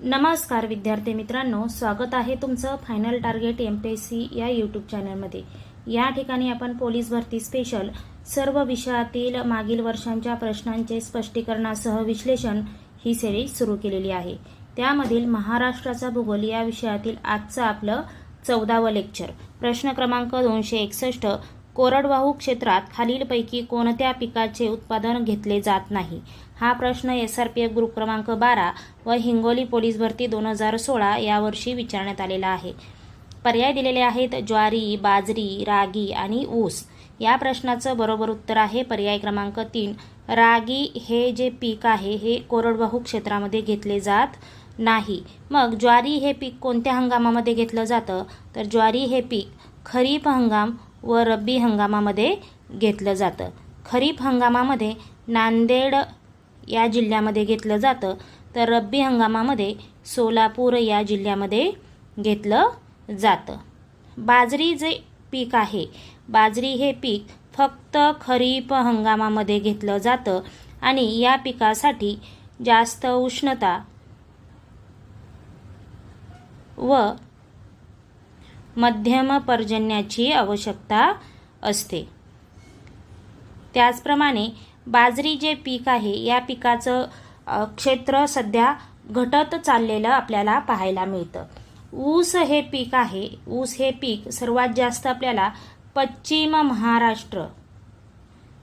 नमस्कार विद्यार्थी मित्रांनो स्वागत आहे तुमचं final target M P S C या यूट्यूब चॅनलमध्ये या ठिकाणी आपण पोलीस भरती स्पेशल सर्व विषयातील मागील वर्षांच्या प्रश्नांचे स्पष्टीकरणासह विश्लेषण ही सेरीज सुरू केलेली आहे. त्यामधील महाराष्ट्राचा भूगोल या विषयातील आजचं आपलं चौदावं लेक्चर प्रश्न क्रमांक दोनशे एकसष्ट कोरडवाहू क्षेत्रात खालीलपैकी कोणत्या पिकाचे उत्पादन घेतले जात नाही? हा प्रश्न S R P F group क्रमांक बारा व हिंगोली पोलीस भरती दोन हजार सोळा यावर्षी विचारण्यात आलेला आहे. पर्याय दिलेले आहेत ज्वारी बाजरी रागी आणि ऊस. या प्रश्नाचं बरोबर उत्तर आहे पर्याय क्रमांक तीन. रागी हे जे पीक आहे हे कोरडवाहू क्षेत्रामध्ये घेतले जात नाही. मग ज्वारी हे पीक कोणत्या हंगामामध्ये घेतलं जातं? तर ज्वारी हे पीक खरीप हंगाम व रब्बी हंगामामध्ये घेतलं जातं. खरीप हंगामामध्ये नांदेड या जिल्ह्यामध्ये घेतलं जातं. तर रब्बी हंगामामध्ये सोलापूर या जिल्ह्यामध्ये घेतलं जातं. बाजरी जे पीक आहे बाजरी हे पीक फक्त खरीप हंगामामध्ये घेतलं जातं आणि या पिकासाठी जास्त उष्णता व मध्यम पर्जन्याची आवश्यकता असते. त्याचप्रमाणे बाजरी जे पीक आहे या पिकाचं क्षेत्र सध्या घटत चाललेलं आपल्याला पाहायला मिळतं. ऊस हे पीक आहे. ऊस हे पीक सर्वात जास्त आपल्याला पश्चिम महाराष्ट्र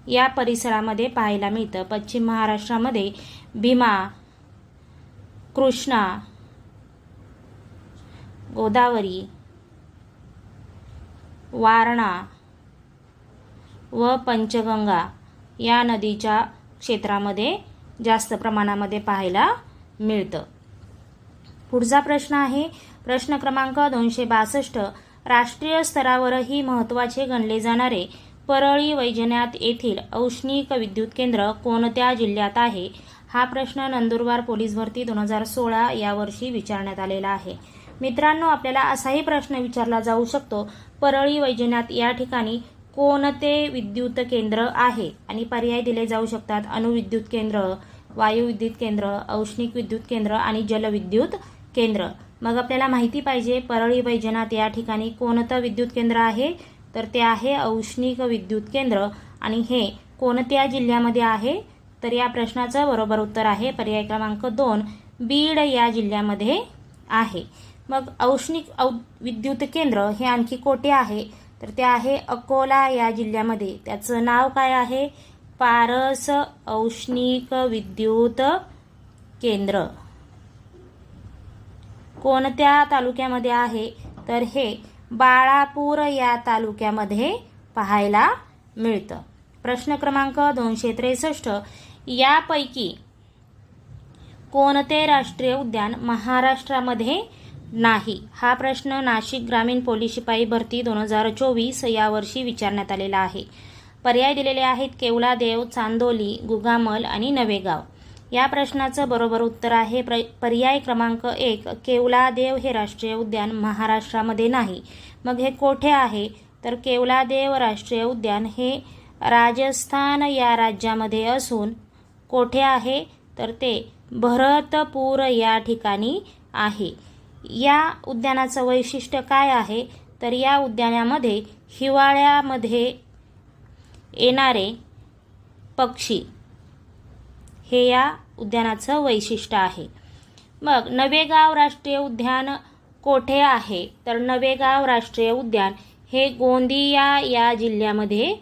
या परिसरामध्ये पाहायला मिळतं. पश्चिम महाराष्ट्रामध्ये भीमा कृष्णा गोदावरी वारणा व पंचगंगा या नदीच्या क्षेत्रामध्ये जास्त प्रमाणामध्ये पाहायला मिळतं. पुढचा प्रश्न आहे प्रश्न क्रमांक दोनशे बासष्ट. राष्ट्रीय स्तरावरही महत्त्वाचे गणले जाणारे परळी वैजनाथ येथील औष्णिक विद्युत केंद्र कोणत्या जिल्ह्यात आहे? हा प्रश्न नंदुरबार पोलीस भरती दोन हजार सोळा यावर्षी विचारण्यात आलेला आहे. मित्रांनो आपल्याला असाही प्रश्न विचारला जाऊ शकतो. परळी वैजनाथ या ठिकाणी कोणते विद्युत केंद्र आहे? आणि पर्याय दिले जाऊ शकतात. अणुविद्युत केंद्र वायुविद्युत केंद्र औष्णिक विद्युत केंद्र आणि जलविद्युत केंद्र. मग आपल्याला माहिती पाहिजे परळी वैजनाथ या ठिकाणी कोणतं विद्युत केंद्र आहे? तर ते आहे औष्णिक विद्युत केंद्र. आणि हे कोणत्या जिल्ह्यामध्ये आहे? तर या प्रश्नाचं बरोबर उत्तर आहे पर्याय क्रमांक दोन बीड या जिल्ह्यामध्ये आहे. मग औष्णिक औ विद्युत केंद्र हे आणखी कोठे आहे? तर ते आहे अकोला या जिल्ह्यामध्ये. त्याचं नाव काय आहे? पारस औष्णिक विद्युत केंद्र. कोणत्या तालुक्यामध्ये आहे? तर हे बाळापूर या तालुक्यामध्ये पाहायला मिळतं. प्रश्न क्रमांक दोनशे त्रेसष्ट. यापैकी कोणते राष्ट्रीय उद्यान महाराष्ट्रामध्ये नाही. हा प्रश्न नाशिक ग्रामीण पोलीस शिपाई भरती दोन हजार चोवीस यावर्षी विचारण्यात आलेला आहे. पर्याय दिलेले आहेत केवलादेव चांदोली गुगामल आणि नवेगाव. या प्रश्नाचं बरोबर उत्तर आहे प्र पर्याय क्रमांक एक केवलादेव हे राष्ट्रीय उद्यान महाराष्ट्रामध्ये नाही. मग हे कोठे आहे? तर केवलादेव राष्ट्रीय उद्यान हे राजस्थान या राज्यामध्ये असून कोठे आहे? तर ते भरतपूर या ठिकाणी आहे. या उद्यानाचं वैशिष्ट्य काय आहे? तर या उद्यानामध्ये हिवाळ्यामध्ये येणारे पक्षी हे या उद्यानाचं वैशिष्ट्य आहे. मग नवेगाव राष्ट्रीय उद्यान कोठे आहे? तर नवेगाव राष्ट्रीय उद्यान हे गोंदिया या जिल्ह्यामध्ये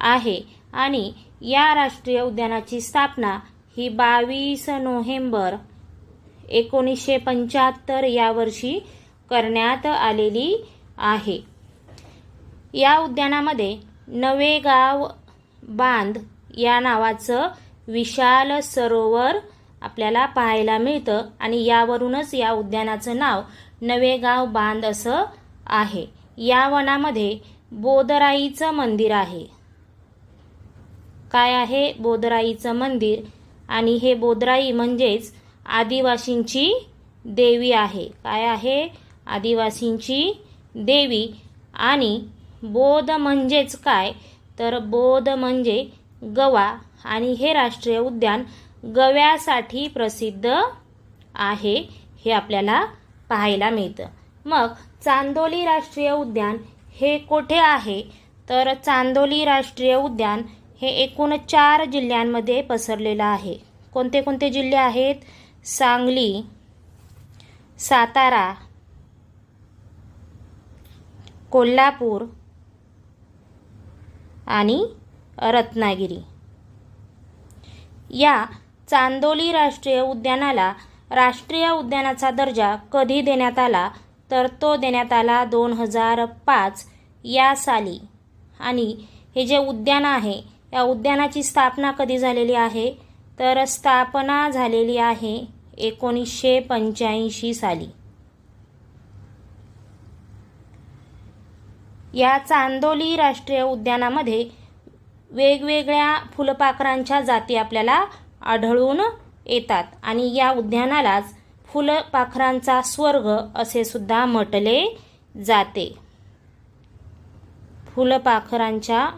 आहे आणि या राष्ट्रीय उद्यानाची स्थापना ही बावीस नोव्हेंबर एकोणीसशे पंच्याहत्तर या वर्षी करण्यात आलेली आहे. या उद्यानामध्ये नवेगाव बांध या नावाचं विशाल सरोवर आपल्याला पाहायला मिळतं आणि यावरूनच या उद्यानाचं नाव नवेगाव बांध असं आहे. या वनामध्ये बोदराईचं मंदिर आहे. काय आहे बोदराईचं मंदिर? आणि हे बोदराई म्हणजेच आदिवासींची देवी आहे. काय आहे? आदिवासींची देवी. आणि बोध म्हणजेच काय? तर बोध म्हणजे गवा. आणि हे राष्ट्रीय उद्यान गव्यासाठी प्रसिद्ध आहे. हे आपल्याला पाहायला मिळतं. मग चांदोली राष्ट्रीय उद्यान हे कोठे आहे? तर चांदोली राष्ट्रीय उद्यान हे एकूण चार जिल्ह्यांमध्ये पसरलेलं आहे. कोणते कोणते जिल्हे आहेत? सांगली सातारा कोल्हापूर आणि रत्नागिरी. या चांदोली राष्ट्रीय उद्यानाला राष्ट्रीय उद्यानाचा दर्जा कधी देण्यात आला? तर तो देण्यात आला दोन हजार पाच या साली. आणि हे जे उद्यान आहे या उद्यानाची स्थापना कधी झालेली आहे? तर स्थापना झालेली आहे एकोणीसशे पंच्याऐंशी साली. या चांदोली राष्ट्रीय उद्यानामध्ये वेगवेगळ्या फुलपाखरांच्या जाती आपल्याला आढळून येतात आणि या उद्यानालाच फुलपाखरांचा स्वर्ग असे सुद्धा म्हटले जाते. फुलपाखरांच्या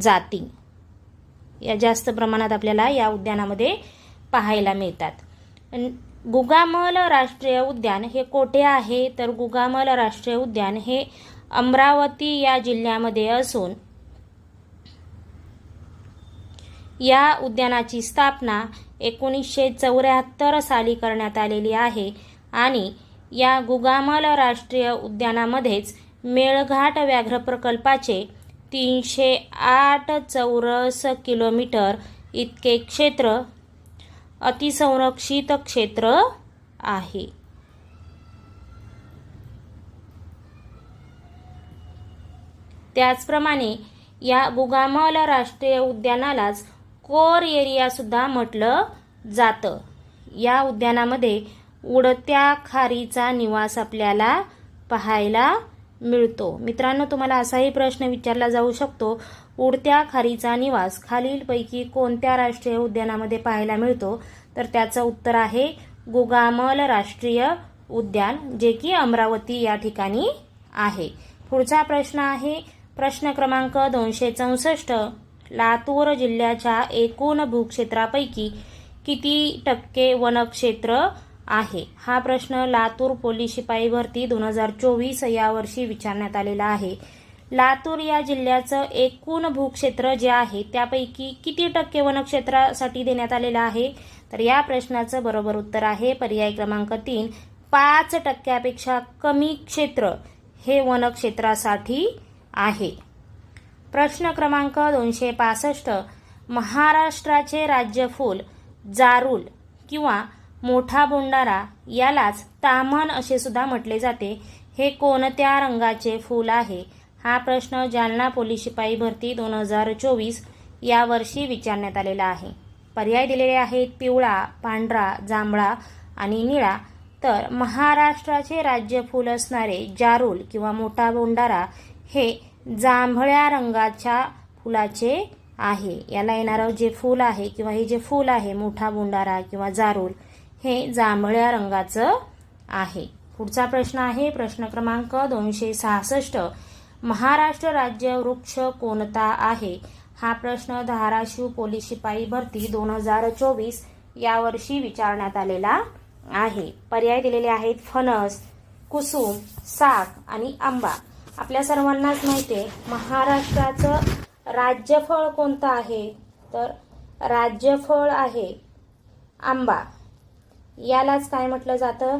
जाती. या जास्त प्रमाणात आपल्याला या उद्यानामध्ये पाहायला मिळतात. गुगामल राष्ट्रीय उद्यान हे कोठे आहे? तर गुगामल राष्ट्रीय उद्यान हे अमरावती या जिल्ह्यामध्ये असून या उद्यानाची स्थापना एकोणीसशे चौऱ्याहत्तर साली करण्यात आलेली आहे आणि या गुगामल राष्ट्रीय उद्यानामध्येच मेळघाट व्याघ्र प्रकल्पाचे तीनशे आठ चौरस किलोमीटर इतके क्षेत्र अतिसंरक्षित क्षेत्र आहे. त्याचप्रमाणे या गुगामल राष्ट्रीय उद्यानालाच कोर एरिया सुद्धा म्हटलं जातं. या उद्यानामध्ये उडत्या खारीचा निवास आपल्याला पाहायला मिळतो. मित्रांनो तुम्हाला असाही प्रश्न विचारला जाऊ शकतो. उडत्या खारीचा निवास. खालीलपैकी कोणत्या राष्ट्रीय उद्यानामध्ये पाहायला मिळतो? तर त्याचं उत्तर आहे गुगामल राष्ट्रीय उद्यान जे की अमरावती या ठिकाणी आहे. पुढचा प्रश्न आहे प्रश्न क्रमांक दोनशे चौसष्ट लातूर जिल्ह्याच्या एकूण भूक्षेत्रापैकी किती टक्के वनक्षेत्र आहे? हा प्रश्न लातूर पोलीस शिपाई भरती दोन हजार चोवीस यावर्षी विचारण्यात आलेला आहे. लातूर या जिल्ह्याचं एकूण भूक्षेत्र जे आहे त्यापैकी किती टक्के वनक्षेत्रासाठी देण्यात आलेलं आहे? तर या प्रश्नाचं बरोबर उत्तर आहे पर्याय क्रमांक तीन पाच टक्क्यापेक्षा कमी क्षेत्र हे वनक्षेत्रासाठी आहे. प्रश्न क्रमांक दोनशे पासष्ट महाराष्ट्राचे राज्य फूल जारूल किंवा मोठा बोंडारा यालाच तामन असे सुद्धा म्हटले जाते. हे कोणत्या रंगाचे फूल आहे? हा प्रश्न जालना पोलीस शिपाई भरती दोन हजार चोवीस या वर्षी विचारण्यात आलेला आहे. पर्याय दिलेले आहेत पिवळा पांढरा जांभळा आणि निळा. तर महाराष्ट्राचे राज्य फूल असणारे जारूल किंवा मोठा बोंडारा हे जांभळ्या रंगाच्या फुलाचे आहे. याला येणारं जे फूल आहे किंवा हे जे फूल आहे मोठा बोंडारा किंवा जारूल हे जांभळ्या रंगाचं आहे. पुढचा प्रश्न आहे प्रश्न क्रमांक दोनशे सहासष्ट. महाराष्ट्र राज्य वृक्ष कोणता आहे? हा प्रश्न धाराशिव पोलीस शिपाई भरती दोन हजार चोवीस यावर्षी विचारण्यात आलेला आहे. पर्याय दिलेले आहेत फणस कुसुम साग आणि आंबा. आपल्या सर्वांनाच माहिती आहे महाराष्ट्राचं राज्यफळ कोणतं आहे? तर राज्यफळ आहे आंबा. यालाच काय म्हटलं जातं?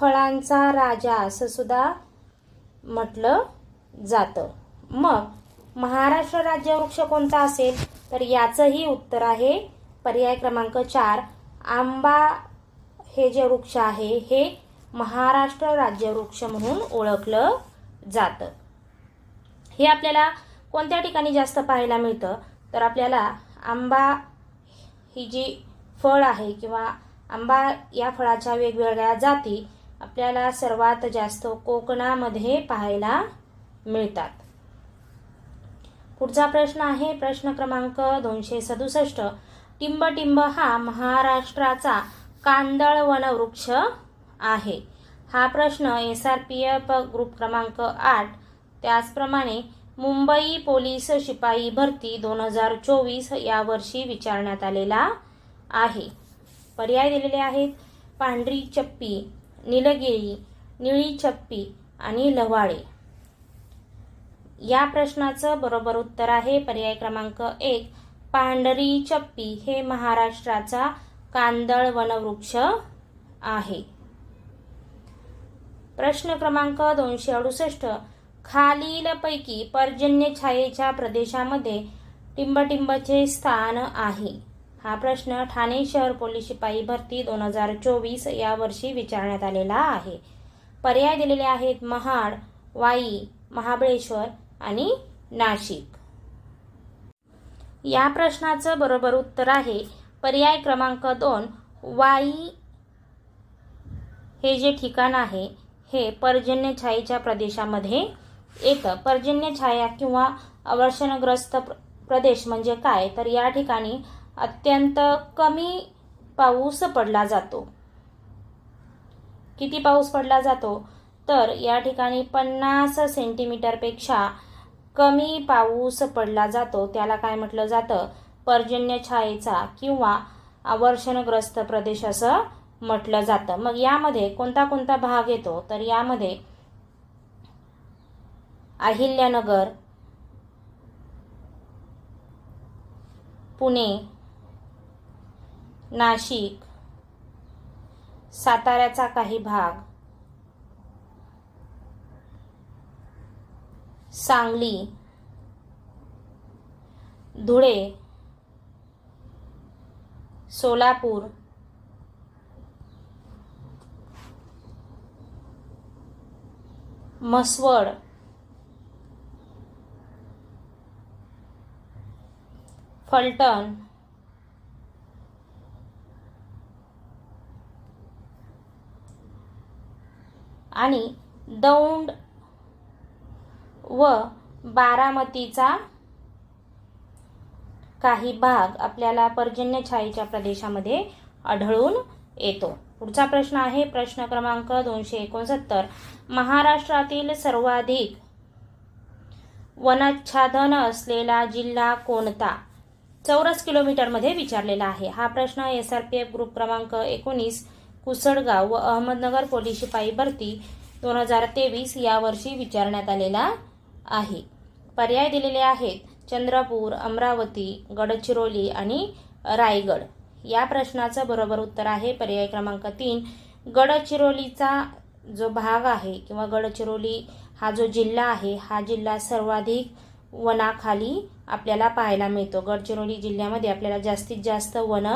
फळांचा राजा असं सुद्धा म्हटलं जातं. मग महाराष्ट्र राज्य वृक्ष कोणता असेल? तर याचंही उत्तर आहे. पर्याय क्रमांक चार आंबा हे जे वृक्ष आहे हे महाराष्ट्र राज्य वृक्ष म्हणून ओळखलं जातं. हे आपल्याला कोणत्या ठिकाणी जास्त पाहायला मिळतं? तर आपल्याला आंबा ही जी फळ आहे किंवा आंबा या फळाच्या वेगवेगळ्या जाती आपल्याला सर्वात जास्त कोकणामध्ये पाहायला मिळतात. पुढचा प्रश्न आहे प्रश्न क्रमांक दोनशे सदुसष्ट. टिंबटिंब हा महाराष्ट्राचा कांदळ वनवृक्ष आहे. हा प्रश्न S R P F group क्रमांक आठ. त्याचप्रमाणे मुंबई पोलीस शिपाई भरती दोन हजार चोवीस यावर्षी विचारण्यात आलेला आहे. पर्याय दिलेले आहेत. पांढरी चप्पी निलगिरी निळी चप्पी आणि लवाळे. या प्रश्नाचं बरोबर उत्तर आहे. पर्याय क्रमांक एक पांढरी चप्पी हे महाराष्ट्राचा कांदळ वनवृक्ष आहे. प्रश्न क्रमांक दोनशे अडुसष्ट खालीलपैकी पर्जन्य छायेच्या प्रदेशामध्ये टिंबटिंबचे स्थान आहे. हा प्रश्न ठाणे शहर पोलीस शिपाई भरती दोन हजार चोवीस या वर्षी विचारण्यात आलेला आहे. पर्याय दिलेले आहेत महाड वाई महाबळेश्वर आणि नाशिक. या प्रश्नाचं बरोबर उत्तर आहे पर्याय क्रमांक दोन वाई. हे जे ठिकाण आहे हे पर्जन्य छायेच्या प्रदेशामध्ये येतं पर्जन्य छाया किंवा अवर्षणग्रस्त प्रदेश म्हणजे काय? तर या ठिकाणी अत्यंत कमी पाऊस पडला जातो. किती पाऊस पडला जातो? तर या ठिकाणी पन्नास सेंटीमीटरपेक्षा कमी पाऊस पडला जातो त्याला काय म्हटलं जातं? पर्जन्य छायेचा किंवा आवर्षणग्रस्त प्रदेश असं म्हटलं जातं. मग यामध्ये कोणता कोणता भाग येतो? तर यामध्ये अहिल्यानगर पुणे नाशिक साताऱ्याचा काही भाग सांगली. धुळे. सोलापूर. म्हसवड. फलटण. आणि दौंड व बारामतीचा काही भाग आपल्याला पर्जन्य छायेच्या प्रदेशामध्ये आढळून येतो. पुढचा प्रश्न आहे प्रश्न क्रमांक दोनशे एकोणसत्तर. महाराष्ट्रातील सर्वाधिक वनाच्छादन असलेला जिल्हा कोणता? चौरस किलोमीटरमध्ये विचारलेला आहे. हा प्रश्न S R P F group क्रमांक एकोणीस कुसडगाव व अहमदनगर पोलीस शिपाई भरती दोन हजार तेवीस या वर्षी विचारण्यात आलेला आहे. पर्याय दिलेले आहेत चंद्रपूर अमरावती गडचिरोली आणि रायगड. या प्रश्नाचं बरोबर उत्तर आहे पर्याय क्रमांक तीन. गडचिरोलीचा जो भाग आहे किंवा गडचिरोली हा जो जिल्हा आहे हा जिल्हा सर्वाधिक वनाखाली आपल्याला पाहायला मिळतो. गडचिरोली जिल्ह्यामध्ये आपल्याला जास्तीत जास्त वन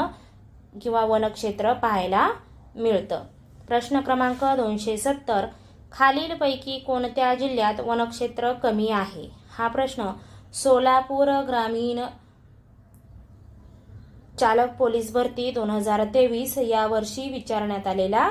किंवा वनक्षेत्र पाहायला मिळतं. प्रश्न क्रमांक दोनशे सत्तर. खालीलपैकी कोणत्या जिल्ह्यात वनक्षेत्र कमी आहे? हा प्रश्न सोलापूर ग्रामीण चालक पोलीस भरती दोन हजार तेवीस या वर्षी विचारण्यात आलेला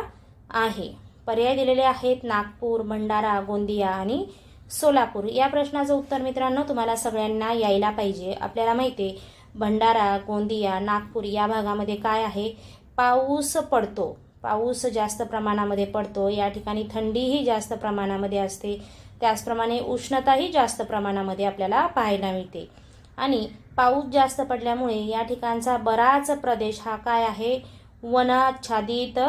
आहे. पर्याय दिलेले आहेत नागपूर भंडारा गोंदिया आणि सोलापूर. या प्रश्नाचं उत्तर मित्रांनो तुम्हाला सगळ्यांना यायला पाहिजे. आपल्याला माहिती आहे भंडारा गोंदिया नागपूर या भागामध्ये काय आहे? पाऊस पडतो. पाऊस जास्त प्रमाणामध्ये पडतो. या ठिकाणी थंडीही जास्त प्रमाणामध्ये असते. त्याचप्रमाणे उष्णताही जास्त प्रमाणामध्ये आपल्याला पाहायला मिळते. आणि पाऊस जास्त पडल्यामुळे या ठिकाणचा बराच प्रदेश हा काय आहे? वनाच्छादित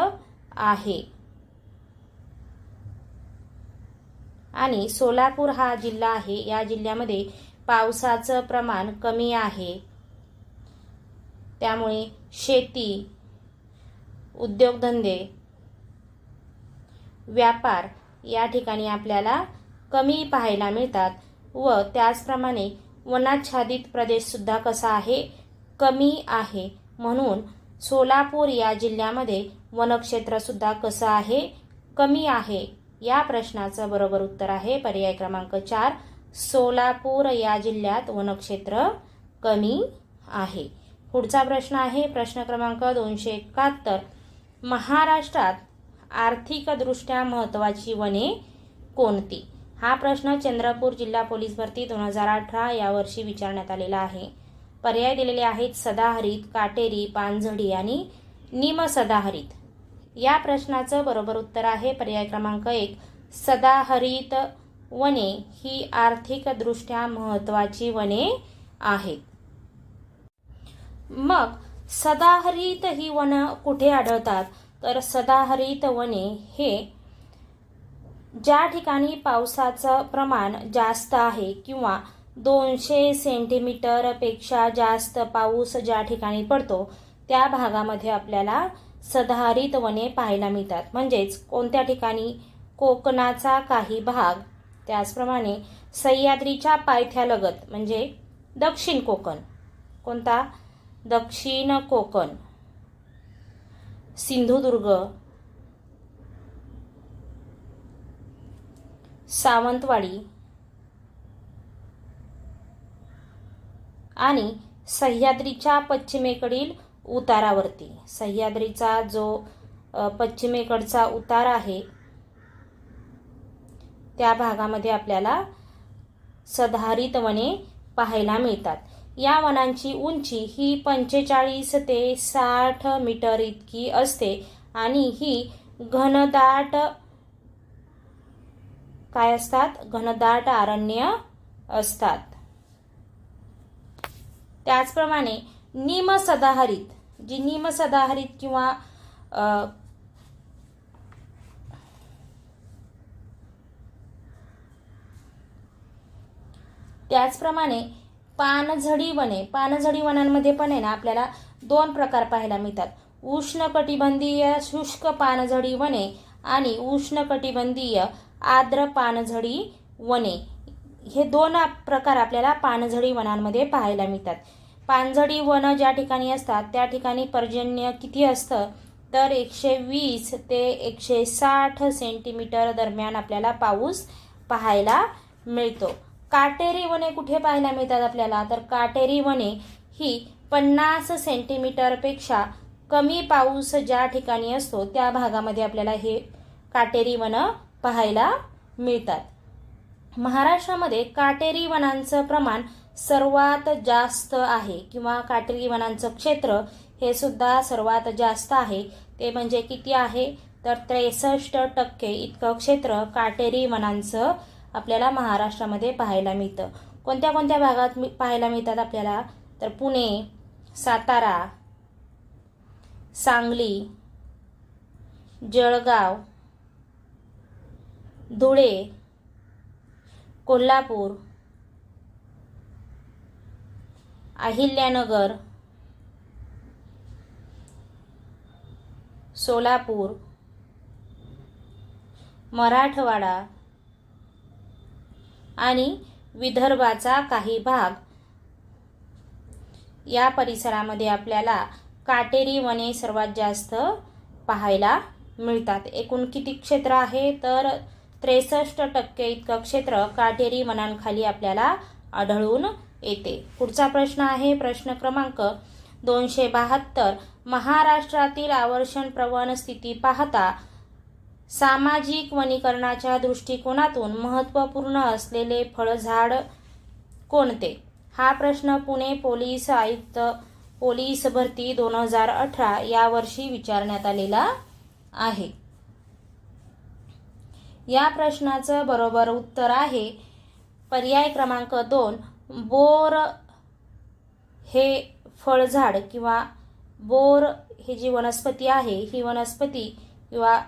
आहे. आणि सोलापूर हा जिल्हा आहे. या जिल्ह्यामध्ये पावसाचं प्रमाण कमी आहे. त्यामुळे शेती उद्योगधंदे व्यापार या ठिकाणी आपल्याला कमी पाहायला मिळतात व त्याचप्रमाणे वनाच्छादित प्रदेशसुद्धा कसा आहे? कमी आहे. म्हणून सोलापूर या जिल्ह्यामध्ये वनक्षेत्रसुद्धा कसं आहे? कमी आहे. या प्रश्नाचं बरोबर उत्तर आहे पर्याय क्रमांक चार. सोलापूर या जिल्ह्यात वनक्षेत्र कमी आहे. पुढचा प्रश्न आहे प्रश्न क्रमांक दोनशे एकाहत्तर. महाराष्ट्रात आर्थिकदृष्ट्या महत्त्वाची वने कोणती? हा प्रश्न चंद्रपूर जिल्हा पोलीस भरती दोन हजार अठरा या वर्षी विचारण्यात आलेला आहे. पर्याय दिलेले आहेत सदाहरित काटेरी पानझडी आणि निमसदाहरित या प्रश्नाचं बरोबर उत्तर आहे पर्याय क्रमांक एक. सदाहरित वने ही आर्थिकदृष्ट्या महत्त्वाची वने आहेत. मग सदाहरित ही वन कुठे आढळतात? तर सदाहरित वने हे ज्या ठिकाणी पावसाचं प्रमाण जास्त आहे किंवा दोनशे सेंटीमीटरपेक्षा जास्त पाऊस ज्या ठिकाणी पडतो त्या भागामध्ये आपल्याला सदाहरित वने पाहायला मिळतात. म्हणजेच कोणत्या ठिकाणी? कोकणाचा काही भाग. त्याचप्रमाणे सह्याद्रीच्या पायथ्यालगत म्हणजे दक्षिण कोकण. कोणता? दक्षिण कोकण. सिंधुदुर्ग. सावंतवाडी. आणि सह्याद्रीच्या पश्चिमेकडील उतारावरती. सह्याद्रीचा जो पश्चिमेकडचा उतार आहे त्या भागामध्ये आपल्याला सधारित वने पाहायला मिळतात. या वनांची उंची ही पंचेचाळीस ते साठ मीटर इतकी असते आणि ही घनदाट काय असतात? घनदाट अरण्य असतात. त्याचप्रमाणे निमसदाहरित जी निमसदाहरित किंवा त्याचप्रमाणे पानझडी वने. पानझडी वनांमध्ये पण आहे ना आपल्याला दोन प्रकार पाहायला मिळतात. उष्णकटिबंधीय शुष्क पानझडी वने आणि उष्णकटिबंधीय आर्द्र पानझडी वने. हे दोन प्रकार आपल्याला पानझडी वनांमध्ये पाहायला मिळतात. पानझडी वन ज्या ठिकाणी असतात त्या ठिकाणी पर्जन्य किती असतं? तर एकशे वीस ते एकशे साठ सेंटीमीटर दरम्यान आपल्याला पाऊस पाहायला मिळतो. काटेरी वने कुठे पाहायला मिळतात आपल्याला? तर काटेरी वने ही पन्नास सेंटीमीटरपेक्षा कमी पाऊस ज्या ठिकाणी असतो त्या भागामध्ये आपल्याला हे काटेरी वनं पाहायला मिळतात. महाराष्ट्रामध्ये काटेरी वनांचं प्रमाण सर्वात जास्त आहे किंवा काटेरी वनांचं क्षेत्र हे सुद्धा सर्वात जास्त आहे. ते म्हणजे किती आहे? तर त्रेसष्ट टक्के इतकं क्षेत्र काटेरी वनांचं आपल्याला महाराष्ट्रामध्ये पाहायला मिळतं. कोणत्या कोणत्या भागात मी पाहायला मिळतात आपल्याला? तर पुणे सातारा सांगली जळगाव धुळे कोल्हापूर अहिल्यानगर सोलापूर मराठवाडा आणि विदर्भाचा काही भाग. या परिसरामध्ये आपल्याला काटेरी वने सर्वात जास्त पाहायला मिळतात. एकूण किती क्षेत्र आहे? तर त्रेसष्ट टक्के इतकं क्षेत्र काटेरी वनांखाली आपल्याला आढळून येते. पुढचा प्रश्न आहे प्रश्न क्रमांक दोनशे बहात्तर. महाराष्ट्रातील आवर्षण प्रवण स्थिती पाहता सामाजिक वनीकरणाच्या दृष्टिकोनातून महत्त्वपूर्ण असलेले फळझाड कोणते? हा प्रश्न पुणे पोलीस आयुक्त पोलीस भरती दोन हजार अठरा या वर्षी विचारण्यात आलेला आहे. या प्रश्नाचं बरोबर उत्तर आहे पर्याय क्रमांक दोन बोर हे फळझाड किंवा बोर ही जी वनस्पती आहे ही वनस्पती किंवा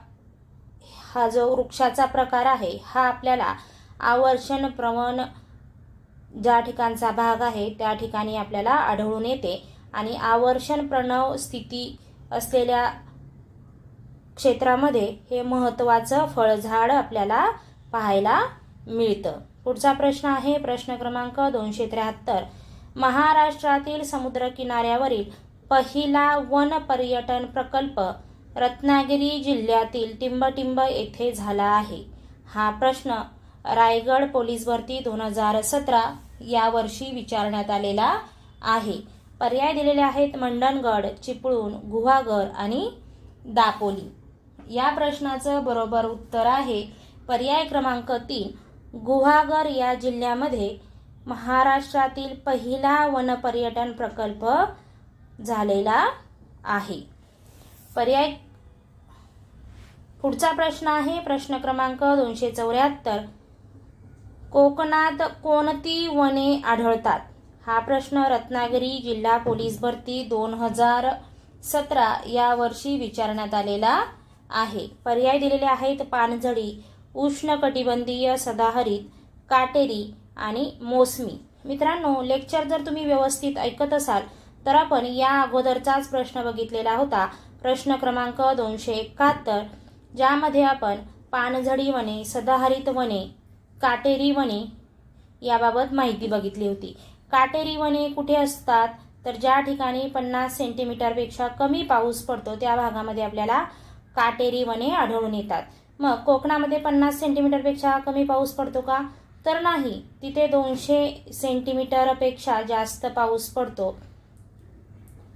हा जो वृक्षाचा प्रकार आहे हा आपल्याला आवर्षण प्रवण ज्या ठिकाणचा भाग आहे त्या ठिकाणी आपल्याला आढळून येते. आणि आवर्षण प्रणव स्थिती असलेल्या क्षेत्रामध्ये हे महत्त्वाचं फळझाड आपल्याला पाहायला मिळतं. पुढचा प्रश्न आहे प्रश्न क्रमांक दोनशे त्र्याहत्तर. महाराष्ट्रातील समुद्रकिनाऱ्यावरील पहिला वन पर्यटन प्रकल्प रत्नागिरी जिल्ह्यातील टिंबटिंब येथे झाला आहे. हा प्रश्न रायगड पोलीस भरती दोन हजार सतरा या वर्षी विचारण्यात आलेला आहे. पर्याय दिलेले आहेत मंडणगड चिपळूण गुहागर आणि दापोली. या प्रश्नाचं बरोबर उत्तर आहे पर्याय क्रमांक तीन गुहागर या जिल्ह्यामध्ये महाराष्ट्रातील पहिला वनपर्यटन प्रकल्प झालेला आहे. पर्याय पुढचा प्रश्न आहे प्रश्न क्रमांक दोनशे चौऱ्याहत्तर. कोकणात कोणती वने आढळतात? हा प्रश्न रत्नागिरी जिल्हा पोलीस भरती दोन हजार सतरा या वर्षी विचारण्यात आलेला आहे. पर्याय दिलेले आहेत पानझडी उष्णकटिबंधीय सदाहरित काटेरी आणि मोसमी. मित्रांनो लेक्चर जर तुम्ही व्यवस्थित ऐकत असाल तर आपण या अगोदरचाच प्रश्न बघितलेला होता. प्रश्न क्रमांक दोनशे एकाहत्तर. ज्यामध्ये आपण पानझडी वने सदाहरित वने काटेरी वने याबाबत माहिती बघितली होती. काटेरी वने कुठे असतात? तर ज्या ठिकाणी पन्नास सेंटीमीटरपेक्षा कमी पाऊस पडतो त्या भागामध्ये आपल्याला काटेरी वने आढळून येतात. मग कोकणामध्ये पन्नास सेंटीमीटरपेक्षा कमी पाऊस पडतो का? तर नाही. तिथे दोनशे सेंटीमीटरपेक्षा जास्त पाऊस पडतो.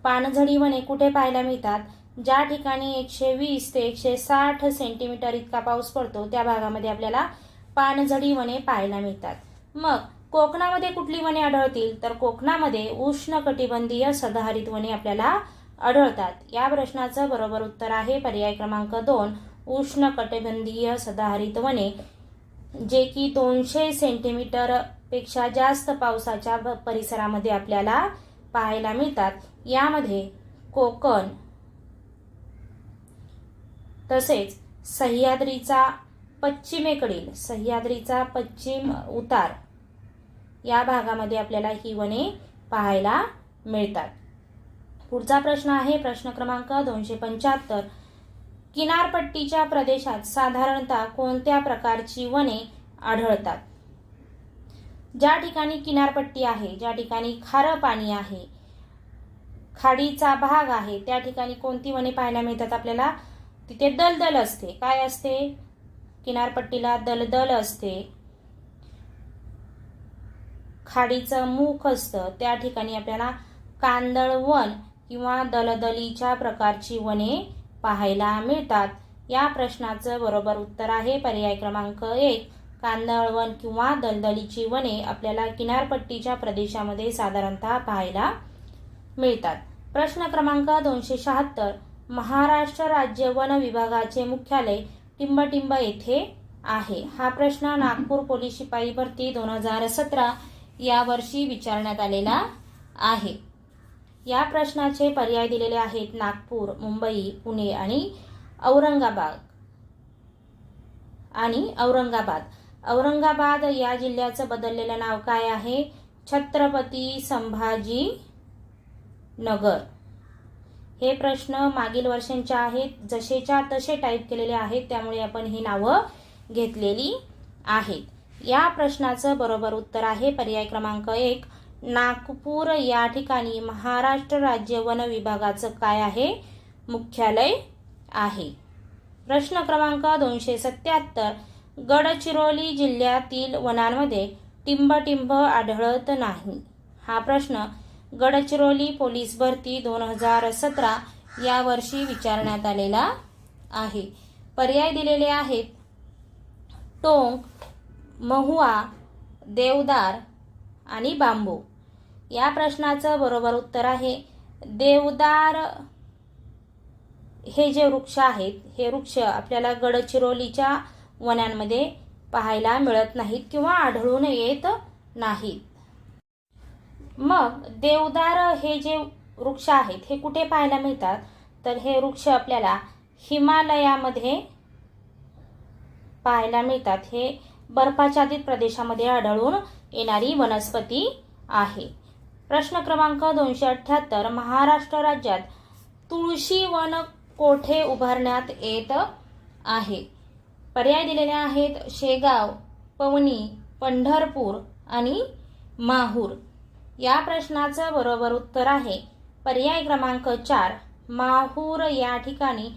पानझडी वने कुठे पाहायला मिळतात? ज्या ठिकाणी एकशे वीस ते एकशे साठ सेंटीमीटर इतका पाऊस पडतो त्या भागामध्ये आपल्याला पानझडी वने पाहायला मिळतात. मग कोकणामध्ये कुठली वने आढळतील? तर कोकणामध्ये उष्णकटिबंधीय सदाहरित वने आपल्याला आढळतात. या प्रश्नाचं बरोबर उत्तर आहे पर्याय क्रमांक दोन उष्णकटिबंधीय सदाहरित वने जे की दोनशे सेंटीमीटरपेक्षा जास्त पावसाच्या परिसरामध्ये आपल्याला पाहायला मिळतात. यामध्ये कोकण तसेच सह्याद्रीचा पश्चिमेकडील सह्याद्रीचा पश्चिम उतार. या भागामध्ये आपल्याला ही वने पाहायला मिळतात. पुढचा प्रश्न आहे प्रश्न क्रमांक दोनशे पंच्याहत्तर. किनारपट्टीच्या प्रदेशात साधारणतः कोणत्या प्रकारची वने आढळतात? ज्या ठिकाणी किनारपट्टी आहे ज्या ठिकाणी खारं पाणी आहे खाडीचा भाग आहे त्या ठिकाणी कोणती वने पाहायला मिळतात आपल्याला? तिथे दलदल असते. काय असते? किनारपट्टीला दलदल असते. खाडीचं मुख असतं. त्या ठिकाणी आपल्याला कांदळवन किंवा दलदलीच्या प्रकारची वने पाहायला मिळतात. या प्रश्नाचं बरोबर उत्तर आहे. पर्याय क्रमांक एक कांदळवन किंवा दलदलीची वने आपल्याला किनारपट्टीच्या प्रदेशामध्ये साधारणतः पाहायला मिळतात. प्रश्न क्रमांक दोनशे शहात्तर महाराष्ट्र राज्य वन विभागाचे मुख्यालय टिंबटिंब येथे आहे. हा प्रश्न नागपूर पोलीस शिपाई भरती दोन हजार सतरा या वर्षी विचारण्यात आलेला आहे. या प्रश्नाचे पर्याय दिलेले आहेत नागपूर मुंबई पुणे आणि औरंगाबाद. आणि औरंगाबाद. औरंगाबाद या जिल्ह्याचं बदललेलं नाव काय आहे? छत्रपती संभाजी नगर हे प्रश्न मागील वर्षांचे आहेत. जसेच्या तसे टाईप केलेले आहेत. त्यामुळे आपण ही नावं घेतलेली आहेत. या प्रश्नाचं बरोबर उत्तर आहे पर्याय क्रमांक एक. नागपूर या ठिकाणी महाराष्ट्र राज्य वन विभागाचं काय आहे? मुख्यालय आहे. प्रश्न क्रमांक दोनशे सत्याहत्तर. गडचिरोली जिल्ह्यातील वनांमध्ये टिंबटिंब आढळत नाही. हा प्रश्न गडचिरोली पोलीस भरती दोन हजार सतरा या वर्षी विचारण्यात आलेला आहे. पर्याय दिलेले आहेत. टोंक महुआ देवदार आणि बांबू. या प्रश्नाचं बरोबर उत्तर आहे. देवदार हे जे वृक्ष आहेत हे वृक्ष आपल्याला गडचिरोलीच्या वनांमध्ये पाहायला मिळत नाहीत किंवा आढळून येत नाहीत. मग देवदार हे जे वृक्ष आहेत हे कुठे पाहायला मिळतात? तर हे वृक्ष आपल्याला हिमालयामध्ये पाहायला मिळतात. हे बर्फाच्छादित प्रदेशामध्ये आढळून येणारी वनस्पती आहे. प्रश्न क्रमांक दोनशे अठ्ठ्याहत्तर महाराष्ट्र राज्यात तुळशी वन कोठे उभारण्यात येत आहे? पर्याय दिलेले आहेत शेगाव पवनी पंढरपूर आणि माहूर. या प्रश्नाचं बरोबर उत्तर आहे. पर्याय क्रमांक चार माहूर या ठिकाणी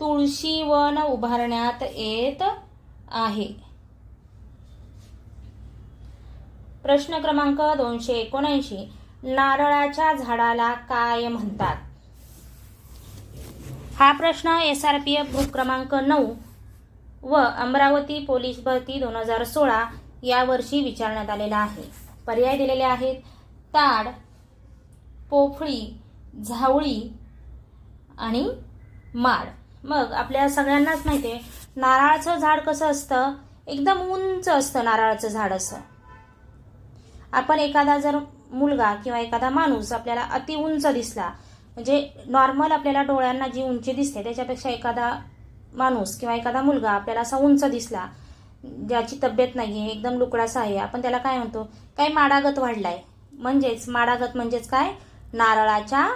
तुळशी वन उभारण्यात येत आहे. प्रश्न क्रमांक दोनशे एकोणऐंशी नारळाच्या झाडाला काय म्हणतात? हा प्रश्न S R P F group क्रमांक नऊ व अमरावती पोलीस भरती दोन हजार सोळा या वर्षी विचारण्यात आलेला आहे. पर्याय दिलेले आहेत ताड पोफळी झावळी आणि माड. मग आपल्या सगळ्यांनाच माहिती आहे नारळाचं झाड कसं असतं? एकदम उंच असतं नारळाचं झाड असं. आपण एखादा जर मुलगा किंवा एखादा माणूस आपल्याला अति उंच दिसला म्हणजे नॉर्मल आपल्याला डोळ्यांना जी उंची दिसते त्याच्यापेक्षा एखादा माणूस किंवा एखादा मुलगा आपल्याला असा उंच दिसला ज्याची तब्येत नाही आहे एकदम लुकडासा आहे आपण त्याला काय म्हणतो? काही माडागत वाढलाय? म्हणजेच माडागत म्हणजेच काय? नारळाच्या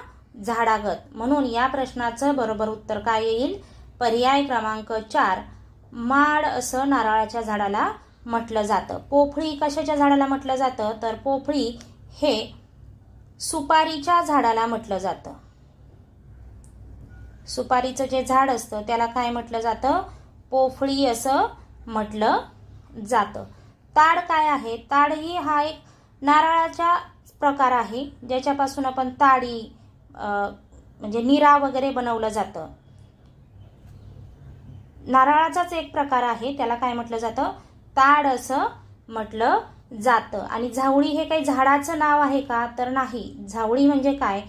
झाडागत. म्हणून या प्रश्नाचं बरोबर उत्तर काय येईल? पर्याय क्रमांक चार माड असं नारळाच्या झाडाला म्हटलं जातं. पोफळी कशाच्या झाडाला म्हटलं जातं? तर पोफळी हे सुपारीच्या झाडाला म्हटलं जातं. सुपारीचं जे झाड असतं त्याला काय म्हटलं जातं? पोफळी असं म्हटलं जातं. ताड काय आहे? ताड ही हा एक नारळाच्या प्रकार आहे ज्याच्यापासून आपण ताडी म्हणजे निरा वगैरे बनवलं जातं. नारळाचाच एक प्रकार आहे त्याला काय म्हटलं जातं? ताड असं म्हटलं जातं. आणि झावळी हे काही झाडाचं नाव आहे का? तर नाही. झावळी म्हणजे काय?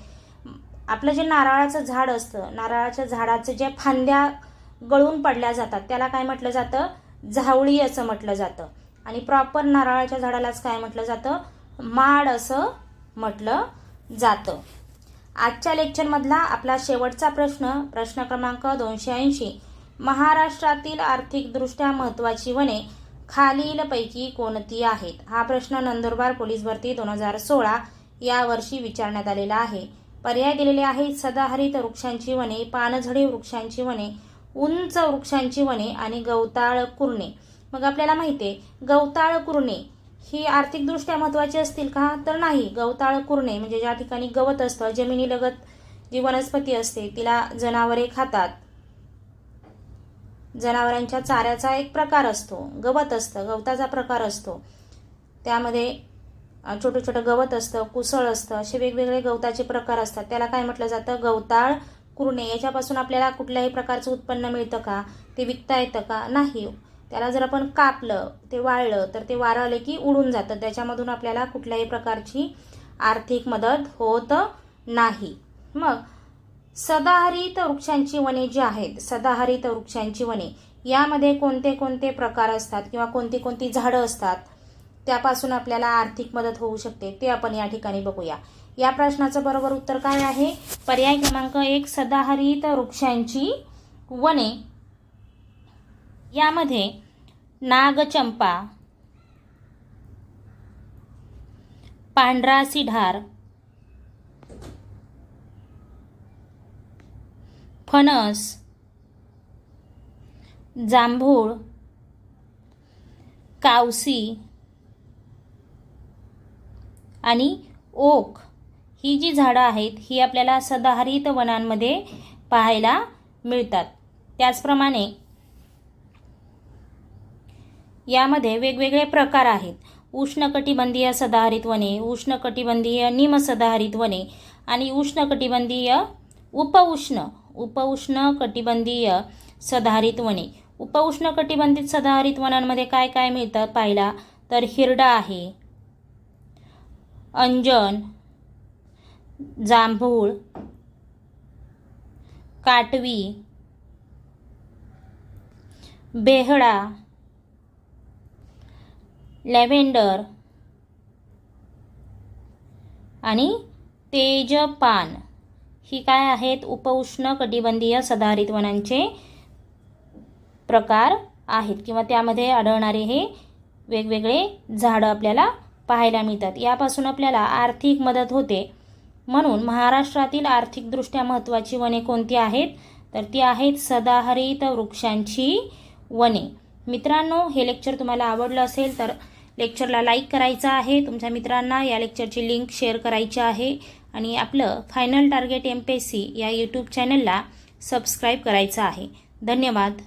आपलं जे नारळाचं झाड असतं नारळाच्या झाडाचं ज्या फांद्या गळून पडल्या जातात त्याला काय म्हटलं जातं? झावळी असं म्हटलं जातं. आणि प्रॉपर नारळाच्या झाडालाच काय म्हटलं जातं? माड असं म्हटलं जातं. आजच्या लेक्चरमधला आपला शेवटचा प्रश्न प्रश्न क्रमांक दोनशे ऐंशी. महाराष्ट्रातील आर्थिकदृष्ट्या महत्त्वाची वने खालीलपैकी कोणती आहेत? हा प्रश्न नंदुरबार पोलीस भरती दोन हजार सोळा या वर्षी विचारण्यात आलेला आहे. पर्याय दिलेले आहेत सदाहरित वृक्षांची वने पानझडी वृक्षांची वने उंच वृक्षांची वने आणि गवताळ कुरणे. मग आपल्याला माहिती आहे गवताळ कुरणे ही आर्थिकदृष्ट्या महत्त्वाची असतील का? तर नाही. गवताळ कुरणे म्हणजे ज्या ठिकाणी गवत असतं जमिनीलगत जी वनस्पती असते तिला जनावरे खातात. जनावरांच्या चाऱ्याचा एक प्रकार असतो. गवत असतं गवताचा प्रकार असतो. त्यामध्ये छोटं छोटं गवत असतं कुसळ असतं असे वेगवेगळे गवताचे प्रकार असतात. त्याला काय म्हटलं जातं? गवताळ कुरणे. याच्यापासून आपल्याला कुठल्याही प्रकारचं उत्पन्न मिळतं का? ते विकता येतं का? नाही. त्याला जर आपण कापलं ते वाळलं तर ते वारं आले की उडून जातं. त्याच्यामधून आपल्याला कुठल्याही प्रकारची आर्थिक मदत होत नाही. मग सदाहरित वृक्षांची वने जी आहेत सदाहरित वृक्षांची वने यामध्ये कोणते कोणते प्रकार असतात किंवा कोणती कोणती झाडं असतात त्यापासून आपल्याला आर्थिक मदत होऊ शकते ते आपण या ठिकाणी बघूया. या प्रश्नाचं बरोबर उत्तर काय आहे? पर्याय क्रमांक एक सदाहरित वृक्षांची वने. यामध्ये नागचंपा पांढरा सिढार फणस जांभूळ कावसी आणि ओक. ही जी झाडं आहेत ही आपल्याला सदाहरित वनांमध्ये पाहायला मिळतात. त्याचप्रमाणे यामध्ये वेगवेगळे प्रकार आहेत. उष्णकटिबंधीय सदाहरित वने उष्णकटिबंधीय निमसदाहरित वने आणि उष्णकटिबंधीय उपउष्ण उपउष्ण कटिबंधीय सदाहरित वने. उपउष्ण कटिबंधित सदाहरित वनांमध्ये काय काय मिळतं पाहिला तर हिरडा आहे अंजन जांभूळ काटवी बेहडा लॅव्हेंडर आणि तेजपान. ही काय आहेत? उपउष्ण कटिबंधीय सदाहरित वनांचे प्रकार आहेत. किंवा त्यामध्ये आढळणारे हे वेगवेगळे झाडं आपल्याला पाहायला मिळतात. यापासून आपल्याला आर्थिक मदत होते. म्हणून महाराष्ट्रातील आर्थिकदृष्ट्या महत्त्वाची वने कोणती आहेत? तर ती आहेत सदाहरित वृक्षांची वने. मित्रांनो हे लेक्चर तुम्हाला आवडलं असेल तर लेक्चरला लाईक करायचं आहे. तुमच्या मित्रांना या लेक्चरची लिंक शेअर करायची आहे. आणि आपलं final target M P S C या यूट्यूब चॅनलला सबस्क्राईब करायचं आहे. धन्यवाद.